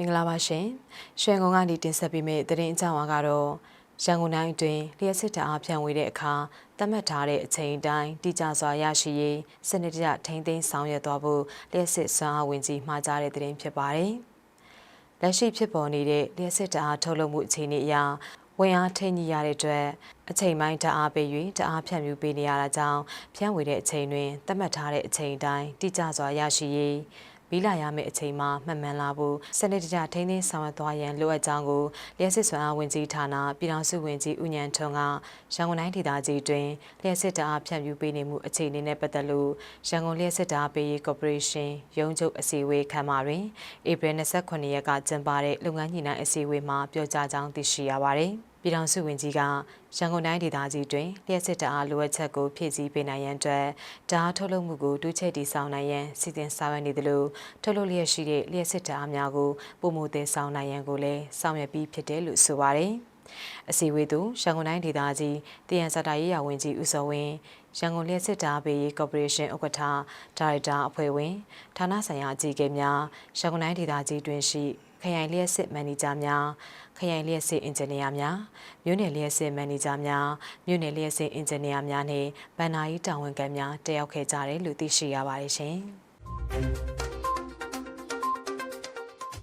မင်္ဂလာပါရှင်။ရွှေငုံကနေတင်ဆက်ပေးမယ့်သတင်းအကြောင်းအရာကတော့ရန်ကုန်တိုင်းအတွင်းလျှက်စစ်တအားဖြန့်ဝေတဲ့အခါသတ်မှတ်ထားတဲ့အချိန်အတိုင်းတိကျစွာရရှိရေးစနစ်တကျထိန်းသိမ်းဆောင်ရွက်သွားဖို့လျှက်စစ်စွမ်းအားဝင်ကြီးမှာကြားတဲ့သတင်းဖြစ်ပါတယ်။လက်ရှိဖြစ်ပေါ်နေတဲ့လျှက်စစ်တအားထုတ်လုပ်မှုအခြေအနေအရဝင်အားထိန်းညှိရတဲ့အတွက်အချိန်ပိုင်းတအားပေး၍တအားဖြန့်မြူပေးနေရတာကြောင့်ဖြန့်ဝေတဲ့အချိန်တွင်သတ်မှတ်ထားတဲ့အချိန်အတိုင်းတိကျစွာရရှိရေး မီးလာရမယ့်အချိန်မှာမှတ်မှန်လာဖို့စနစ်တကျထိန်းသိမ်းဆောင်ရွက်သွားရန်လိုအပ်ကြောင်းကိုလျှက်စစ်စွမ်းအားဝင်ကြီးဌာနပြည်ထောင်စုဝင်ကြီးဦးညံထွန်းကရန်ကုန်တိုင်းဒေသကြီးတွင်လျှက်စစ်တအားဖြန့်ဖြူးပေးနေမှုအခြေအနေနဲ့ပတ်သက်လို့ရန်ကုန်လျှက်စစ်တအားပေးရေးကော်ပိုရေးရှင်းရုံးချုပ်အစည်းအဝေးခန်းမတွင်ဧပြီ29ရက်ကကျင်းပတဲ့လုပ်ငန်းညှိနှိုင်းအစည်းအဝေးမှာပြောကြားကြောင်းသိရှိရပါတယ်။ ပြည်ထောင်စုဝင်ကြီးကရန်ကုန်တိုင်းဒေသကြီးတွင်လျှက်စစ်တအားလိုအပ်ချက်ကိုဖြည့်ဆည်းပေးနိုင်ရန်အတွက်ဓာတ်ထုတ်လုပ်မှုကိုတူးချက်တည်ဆောင်နိုင်ရန်စီစဉ်ဆောင်ရွက်နေသလိုထုတ်လုပ်လျက်ရှိတဲ့လျှက်စစ်တအားများကိုပုံမှုတင်ဆောင်နိုင်ရန်ကိုလည်းဆောင်ရွက်ပြီးဖြစ်တယ်လို့ဆိုပါတယ်။အစည်းအဝေးသို့ရန်ကုန်တိုင်းဒေသကြီးတယန်စတာရေးရာဝန်ကြီးဦးစောဝင်းရန်ကုန်လျှက်စစ်တာဘေးကော်ပိုရေးရှင်းဥက္ကဋ္ဌဒါရိုက်တာအဖွဲ့ဝင်ဌာနဆိုင်ရာအကြီးအကဲများရန်ကုန်တိုင်းဒေသကြီးတွင်ရှိ ခရိုင်လျှက်စစ်မန်နေဂျာများခရိုင်လျှက်စစ်အင်ဂျင်နီယာများမြို့နယ်လျှက်စစ်မန်နေဂျာများမြို့နယ်လျှက်စစ်အင်ဂျင်နီယာများနဲ့ဗန်နာယီတာဝန်ခံများတက်ရောက်ခဲ့ကြတယ်လို့သိရှိရပါတယ်ရှင်။